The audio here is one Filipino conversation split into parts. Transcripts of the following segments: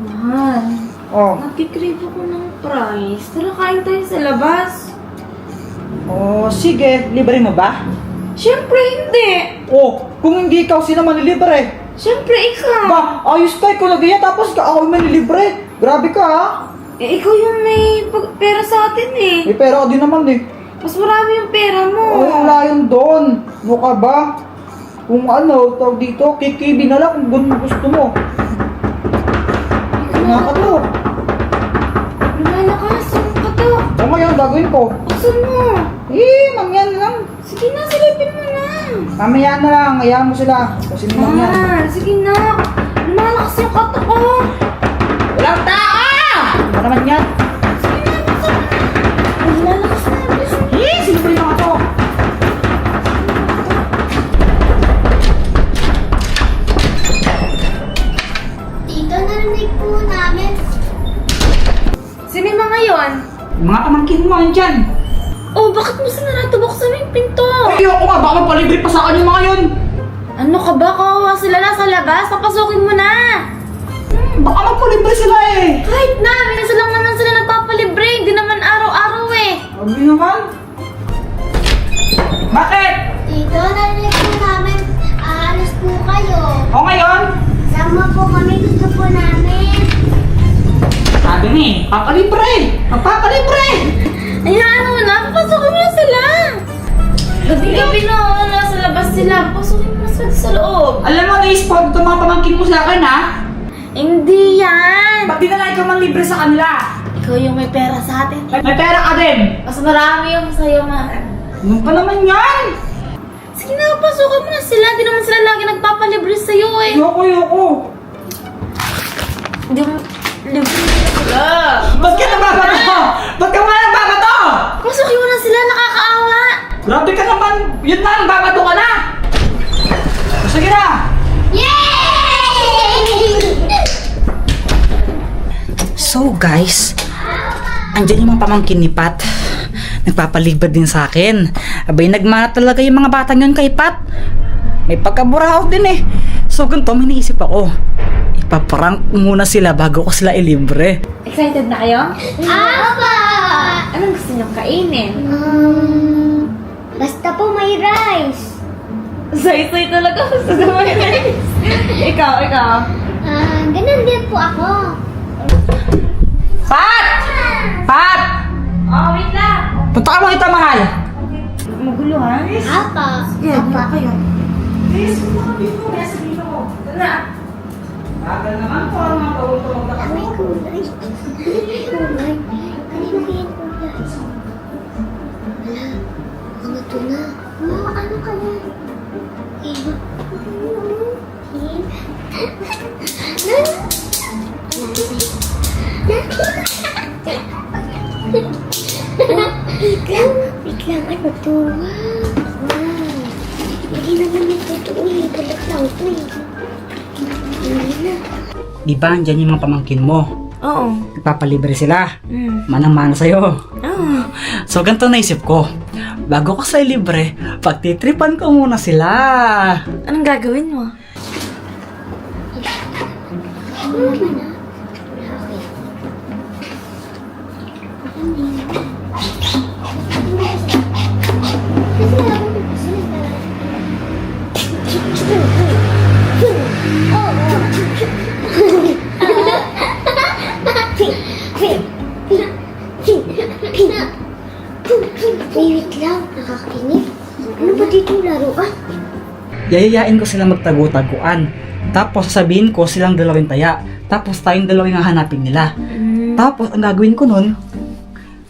Mahal, Oh, nagkikrave ako ng price. Tara, kain tayo sa labas. oh, sige, libre mo ba? Siyempre, hindi. Oh, kung hindi ikaw, sino manilibre? Siyempre, ikaw. Ba, ayos ka, ikaw lagi yan, tapos ka ako yung manilibre. Grabe ka ha? Eh, ikaw yung may pag- pera sa atin eh. Eh, pero ako din naman eh. Mas marami yung pera mo. Oh, wala yun doon. Ka ba? Kung ano, tawag dito, kikibi na lang kung gusto mo. Nga ka to. Lumalakas, ano ka to? O ngayon, gagawin ko. Buksan mo. Eh, mangyan lang. Sige na, silipin mo na. Mamaya na lang, hayaan mo sila. Kasi ni mangyan. Mahal, sige na. Pamangkin mo, yan dyan. Oh, bakit mo sinarado? Buksan mo yung pinto. Ayoko nga, baka magpalibre pa sa akin yung mga yun. Ano ka ba? Kawawa sila nasa labas. Papasukin mo na. Baka magpalibre sila eh. Kahit na, minsan lang naman sila nagpapalibre. Hindi naman araw-araw eh. Sabi naman. Bakit? Tito, narinig po namin. Aalis po kayo. O ngayon? Sama po kami gusto po namin. Sabi ni. Papalibre. Mo sa akin ha? Hindi yan. Ba't di na lang ikaw man libre sa kanila? Ikaw yung may pera sa atin. May pera ka din. Mas marami yung sa'yo, ma. Ano pa naman yan? Sige na, pasukin mo na sila. Hindi naman sila lagi nagpapalibre sa'yo eh. Yoko, yoko. Hindi mo libre na sila. Ba't ka nababato? Ba't ka nga nababato? Pasukin mo na sila, nakakaawa. Grabe ka naman. Yun na, babato ka na. Sige na. Yay! So guys, andyan yung mga pamangkin ni Pat. Nagpapalibre din sa akin. Abay, nagmana talaga yung mga batang yun kay Pat. May pagkaburaot din eh. So ganito, may naisip ako. Ipaprank muna sila bago ko sila ilibre. Excited na kayo? Apa! Anong gusto niyong kainin? Um, basta po may rice. Soy-soy talaga gusto may rice. ikaw, ikaw. Ah, ganun din po ako. Pat! Pat! Oh, wait lang. Punta ka mo ito, mahal. Magulo ha? Apa. Sige, Apa. kayo. Please, kumuha dito. Nasa dito mo. Na. Bagal naman po ang mga tawag-tawag na kaya? Wala. Ano na? Wow, ano kaya? Iba. Wait lang. Wait lang. Ano to? Wow. Hindi naman yung totoo eh. Balat lang to eh. Hindi na. Di ba, andyan yung mga pamangkin mo. Oo. Nagpapalibre sila. Mm. Manang-mana sa'yo. Oh. So ganito naisip ko. Bago ko sa libre, pagtitripan ko muna sila. Anong gagawin mo? Wait Yayayain ko sila magtago-taguan. Tapos sasabihin ko silang dalawang taya. Tapos tayong dalawang ang hanapin nila. Tapos ang gagawin ko nun,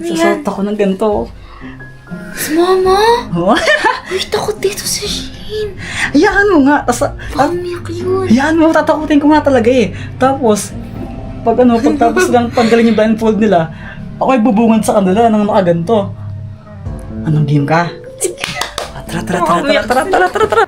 sasot ako ng ganito. Si Mama! Oh, Uy, takot dito si Shane. Hayaan mo nga. Tapos, Baka umiyak yun. hayaan mo, tatakutin ko nga talaga eh. Tapos, pag ano, pagtapos lang tanggalin yung blindfold nila, ako ay bubungan sa kanila nang nakaganto. Anong game ka? Tara, tara, tara, tara, tara, tara, tara, tara.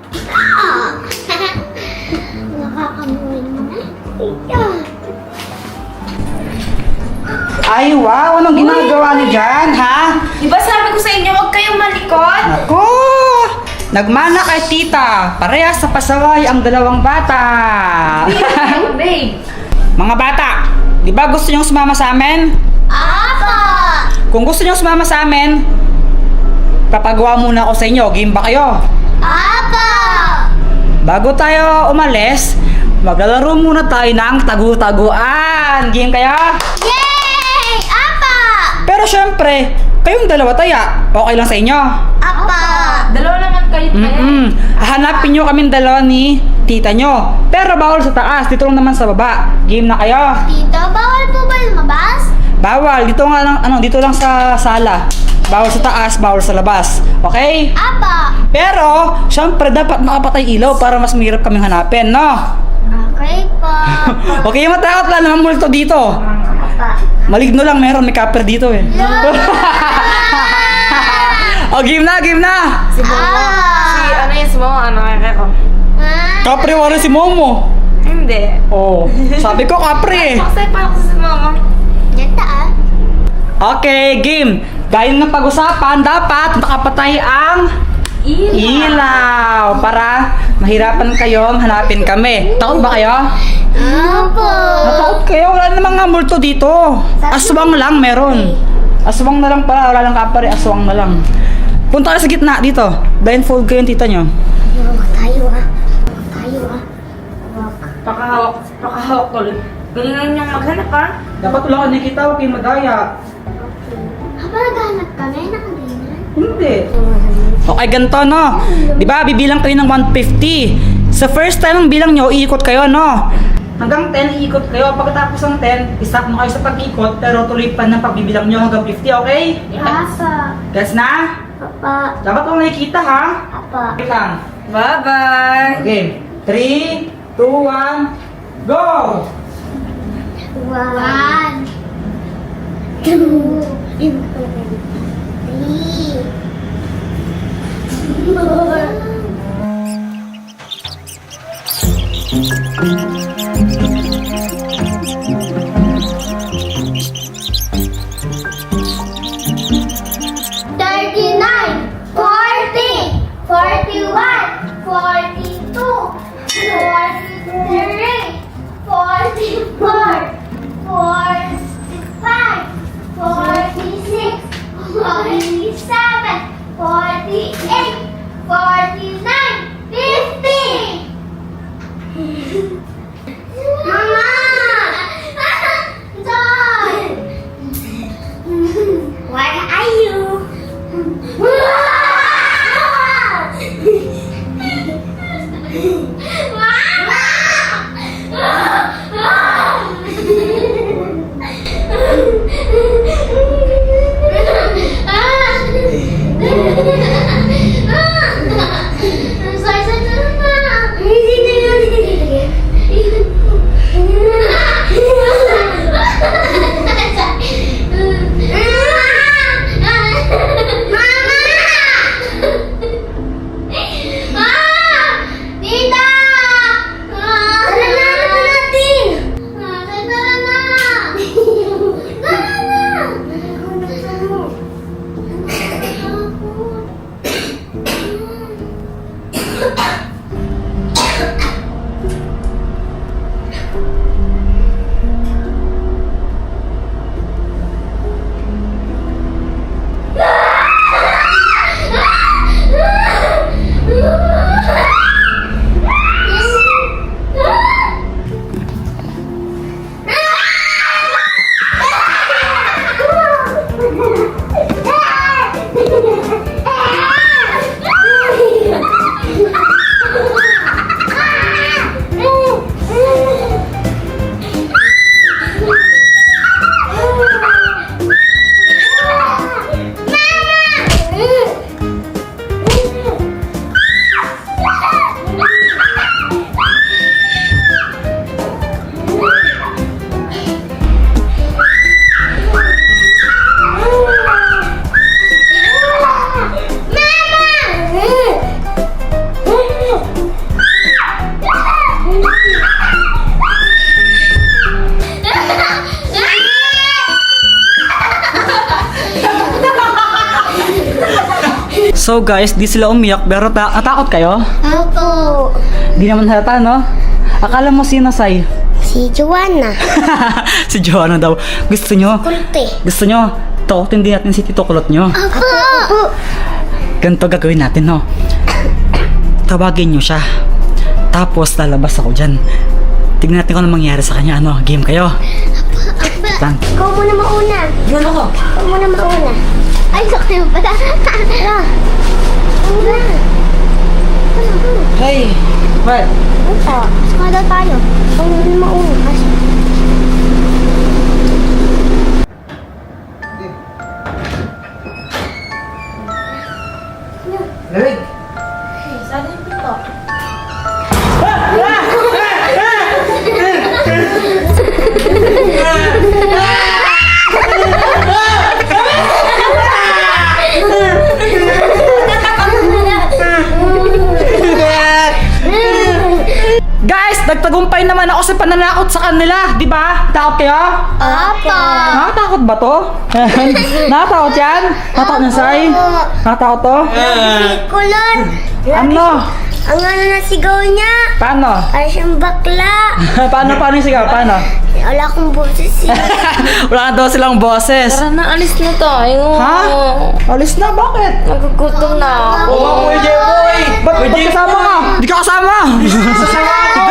Niyo dyan, ha? Di ba sabi ko sa inyo, huwag kayong malikot? Ako! Nagmana kay tita. Parehas sa pasaway ang dalawang bata. babe. Mga bata, di ba gusto nyo sumama sa amin? Apa! Kung gusto nyo sumama sa amin, papagawa muna ako sa inyo. Game ba kayo? Apa! Bago tayo umalis, maglalaro muna tayo ng tagu-taguan. Game kaya? Yay! Pero syempre, kayong dalawa taya. Okay lang sa inyo? Apa! Dalawa naman kayo tayo. Mm-mm. Hanapin nyo kaming dalawa ni tita nyo. Pero bawal sa taas, dito lang naman sa baba. Game na kayo. Tito, bawal po ba lumabas? Bawal, dito nga lang, ano, dito lang sa sala. Bawal sa taas, bawal sa labas. Okay? Apa! Pero, syempre, dapat makapatay ilaw para mas mahirap kaming hanapin, no? Okay po. Okay, matakot lang naman multo dito. Apa. Maligno lang, meron, may kapper dito eh. o, game na, game na! Si Momo. Ah. Si ano yun si Momo, ano kaya ko. Ah. Kapre, wala si Momo. Hindi. Oh, sabi ko kapre eh. Pakasay pa ako sa Momo. Yata ah. Okay, game. Gaya ng pag-usapan, dapat makapatay ang ilaw para mahirapan kayong hanapin kami. Takot ba kayo? Apo. Natakot kayo? Wala namang nga multo dito. Aswang lang meron. Aswang na lang pala. Wala lang kapare. Aswang na lang. Punta ka sa gitna dito. Blindfold kayo yung tita nyo. Walk tayo ah. Walk tayo ah. Pakahawak, pakahawak tuloy. Galingan niyong maghanap ha. Dapat wala ka nakita. Huwag kayong madaya. Habang naghahanap kami, nakaganyan. Hindi. Okay, ganito, no? Di ba, bibilang kayo ng 150. Sa first time ng bilang nyo, iikot kayo, no? Hanggang 10, iikot kayo. Pagkatapos ng 10, istop mo kayo sa pag-ikot, pero tuloy pa ng pagbibilang nyo hanggang 50, okay? Apa. Guys na? Apa. Dapat mo nakikita, ha? Apa. Wait lang. Bye-bye. Okay. 3, 2, 1, go! One. Two. Three. 헐 So guys, di sila umiyak pero ta- natakot kayo? Ako. Di naman halata, no? Akala mo sino, Sai? Si Si Joanna. si Joanna daw. Gusto nyo? Kulte. Gusto nyo? Takutin din natin si Tito Kulot nyo. Apo! Apo! Ganito gagawin natin, no? Tawagin nyo siya. Tapos lalabas ako dyan. Tignan natin kung ano mangyari sa kanya. Ano, game kayo? Tan. Ikaw muna mauna. Yun ako. Ikaw muna mauna. Ay, sakti mo pala. Tara. Una. Hey, what? Saka daw tayo. Ikaw muna mauna. Kasi nagtagumpay naman ako sa pananakot sa kanila. Di ba? Takot kayo? Apo! Nakatakot ba to? Nakatakot yan? Nakatakot na, Sai? Nakatakot to? Kulon! Ano? Ang ano na sigaw niya. Paano? Para siyang bakla. paano, paano yung sigaw? Paano? Wala akong boses eh. Wala daw silang boses. Tara na, alis na tayo. Ha? Alis na, bakit? Nagugutom na ako. Oo, Kuya Jeboy! Ba't ba't kasama ka? Hindi ka kasama! Sasama ako